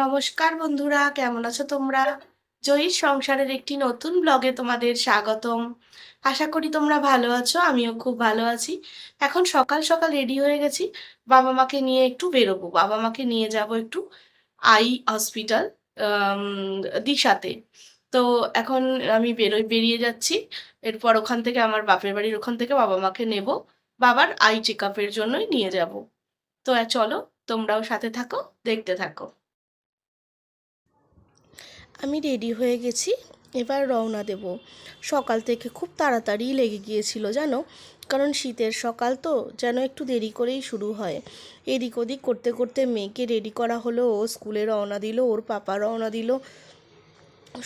নমস্কার বন্ধুরা, কেমন আছো তোমরা? জয়ীর সংসারের একটি নতুন ব্লগে তোমাদের স্বাগতম। আশা করি তোমরা ভালো আছো, আমিও খুব ভালো আছি। এখন সকাল সকাল রেডি হয়ে গেছি, বাবা মাকে নিয়ে একটু বেরোবো। বাবা মাকে নিয়ে যাব একটু আই হসপিটাল দিশাতে। তো এখন আমি বেরোই, বেরিয়ে যাচ্ছি। এরপর ওখান থেকে আমার বাপের বাড়ির ওখান থেকে বাবা মাকে নেব। বাবার আই চেক আপের জন্যই নিয়ে যাব। তো চলো, তোমরাও সাথে থাকো, দেখতে থাকো। আমি রেডি হয়ে গেছি, এবার রওনা দেব। সকাল থেকে খুব তাড়াতাড়ি লেগে গিয়েছিল জানো, কারণ শীতের সকাল তো যেন একটু দেরি করেই শুরু হয়। এদিক ওদিক করতে করতে মেয়েকে রেডি করা হলো, ও স্কুলে রওনা দিল, ওর পাপা রওনা দিল।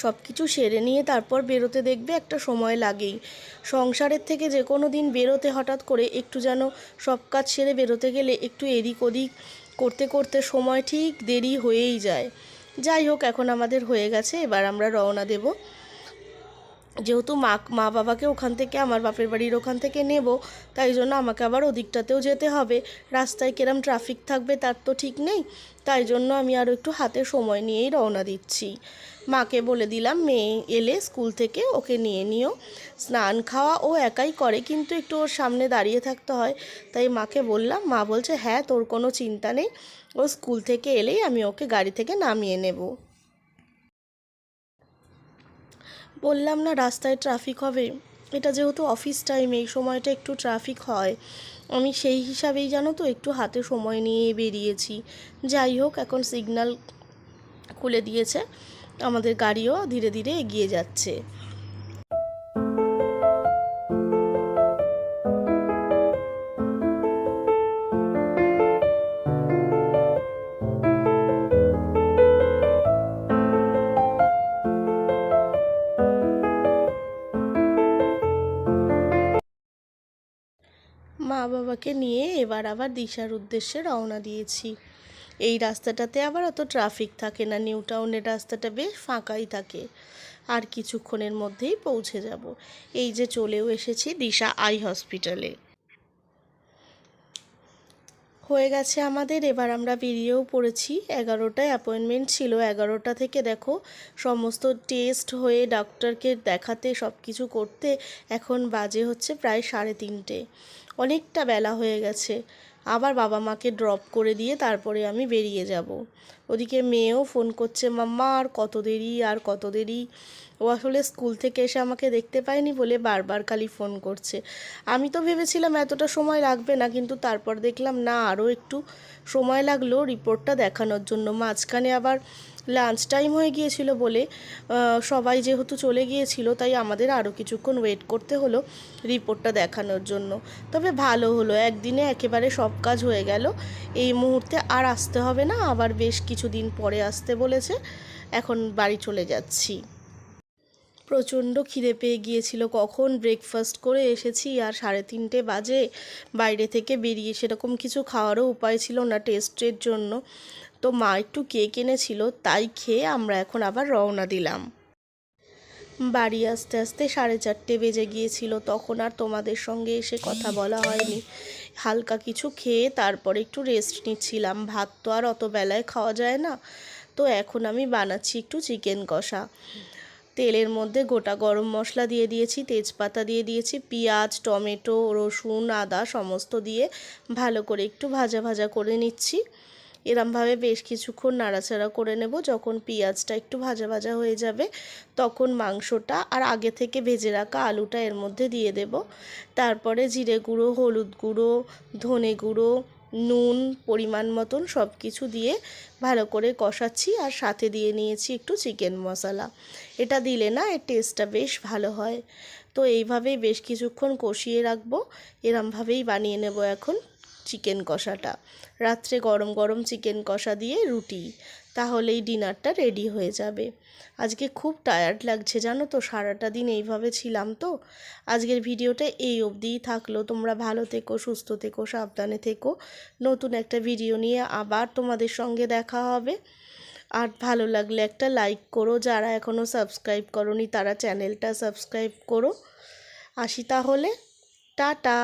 সব কিছু সেরে নিয়ে তারপর বেরোতে দেখবে একটা সময় লাগেই। সংসারের থেকে যে কোনো দিন বেরোতে হঠাৎ করে একটু যেন সব কাজ সেরে বেরোতে গেলে একটু এদিক ওদিক করতে করতে সময় ঠিক দেরি হয়েই যায়। যাই হোক এখন আমাদের হয়ে গেছে। এবার আমরা রওনা দেব যেহেতু মা মা বাবাকে ওখান থেকে, আমার বাপের বাড়ির ওখান থেকে নেব, তাই জন্য আমাকে আবার ওদিকটাতেও যেতে হবে। রাস্তায় কিরম ট্রাফিক থাকবে তার তো ঠিক নেই, তাই জন্য আমি আরও একটু হাতে সময় নিয়েই রওনা দিচ্ছি। মাকে বলে দিলাম, মেয়ে এলে স্কুল থেকে ওকে নিয়ে নিও। স্নান খাওয়া ও একাই করে, কিন্তু একটু ওর সামনে দাঁড়িয়ে থাকতে হয়। তাই মাকে বললাম, মা বলছে হ্যাঁ তোর কোনো চিন্তা নেই। ও স্কুল থেকে এলেই আমি ওকে গাড়ি থেকে নামিয়ে নেব। বললাম না রাস্তায় ট্রাফিক হবে। এটা যেহেতু অফিস টাইমে এই সময়টা একটু ট্রাফিক হয়। আমি সেই হিসাবেই জানো তো, একটু হাতে সময় নিয়ে বেরিয়েছি। যাই হোক, এখন সিগনাল খুলে দিয়েছে। আমাদের গাড়িও ধীরে ধীরে এগিয়ে যাচ্ছে। মা বাবাকে নিয়ে এবার আবার দিশার উদ্দেশ্যে রওনা দিয়েছি। এই রাস্তাটাতে আবার অত ট্রাফিক থাকে না, নিউ টাউনের রাস্তাটা বেশ ফাঁকাই থাকে। আর কিছুক্ষণের মধ্যেই পৌঁছে যাব। এই যে চলেও এসেছি দিশা আই হসপিটালে। হয়ে গেছে আমাদের। এবার আমরা বেরিয়েও পড়েছি। এগারোটায় অ্যাপয়েন্টমেন্ট ছিল। এগারোটা থেকে দেখো, সমস্ত টেস্ট হয়ে ডাক্তারকে দেখাতে সব কিছু করতে এখন বাজে হচ্ছে প্রায় সাড়ে তিনটে। অনেকটা বেলা হয়ে গেছে। আবার বাবা মাকে ড্রপ করে দিয়ে তারপরে আমি বেরিয়ে যাব। ওদিকে মেয়েও ফোন করছে, মাম্মা, আর কত দেরি, আর কত দেরি? ও আসলে স্কুল থেকে এসে আমাকে দেখতে পায়নি বলে বারবার খালি ফোন করছে। আমি তো ভেবেছিলাম এতটা সময় লাগবে না, কিন্তু তারপর দেখলাম না, আরও একটু সময় লাগল রিপোর্টটা দেখানোর জন্য। মাঝখানে আবার লাঞ্চ টাইম হয়ে গিয়েছিল বলে সবাই যেহেতু চলে গিয়েছিল, তাই আমাদের আরও কিছুক্ষণ ওয়েট করতে হলো রিপোর্টটা দেখানোর জন্য। তবে ভালো হলো, একদিনে একেবারে সব কাজ হয়ে গেল। এই মুহূর্তে আর আসতে হবে না, আবার বেশ কিছুদিন পরে আসতে বলেছে। এখন বাড়ি চলে যাচ্ছি। প্রচণ্ড খিদে পেয়ে গিয়েছিল, কখন ব্রেকফাস্ট করে এসেছি, আর সাড়ে তিনটে বাজে। বাইরে থেকে বেরিয়ে সেরকম কিছু খাওয়ারও উপায় ছিল না টেস্টের জন্য। তো মা একটু কেক এনেছিল, তাই খেয়ে আমরা এখন আবার রওনা দিলাম। বাড়ি আসতে আসতে সাড়ে চারটে বেজে গিয়েছিল, তখন আর তোমাদের সঙ্গে এসে কথা বলা হয়নি। হালকা কিছু খেয়ে তারপর একটু রেস্ট নিচ্ছিলাম। ভাত তো আর অত বেলায় খাওয়া যায় না, তো এখন আমি বানাচ্ছি একটু চিকেন কষা। তেলের মধ্যে গোটা গরম মশলা দিয়ে দিয়েছি, তেজপাতা দিয়ে দিয়েছি, পেঁয়াজ, টমেটো, রসুন, আদা, সমস্ত দিয়ে ভালো করে একটু ভাজা ভাজা করে নিচ্ছি। এরমভাবে বেশ কিছুক্ষণ নাড়াচাড়া করে নেব। যখন পেঁয়াজটা একটু ভাজা ভাজা হয়ে যাবে, তখন মাংসটা আর আগে থেকে ভেজে রাখা আলুটা এর মধ্যে দিয়ে দেব। তারপরে জিরে গুঁড়ো, হলুদ গুঁড়ো, ধনে গুঁড়ো, নুন পরিমাণ মতন সব কিছু দিয়ে ভালো করে কষাচ্ছি আর সাথে দিয়ে নিয়েছি একটু চিকেন মশলা। এটা দিলে না এর টেস্টটা বেশ ভালো হয়। তো এইভাবেই বেশ কিছুক্ষণ কষিয়ে রাখব। এরমভাবেই বানিয়ে নেব এখন। চিকেন কষাটা। রাত্রে গরম গরম চিকেন কষা দিয়ে রুটি, তাহলেই ডিনারটা রেডি হয়ে যাবে। আজকে খুব টায়ার্ড লাগছে জানো তো, সারাটা দিন এইভাবে ছিলাম তো। আজকের ভিডিওটা এই অবধিই থাকল। তোমরা ভালো থেকো, সুস্থ থেকো, সাবধানে থেকো। নতুন একটা ভিডিও নিয়ে আবার তোমাদের সঙ্গে দেখা হবে। আর ভালো লাগলে একটা লাইক করো, যারা এখনও সাবস্ক্রাইব করনি তারা চ্যানেলটা সাবস্ক্রাইব করো। আসি তাহলে, টাটা।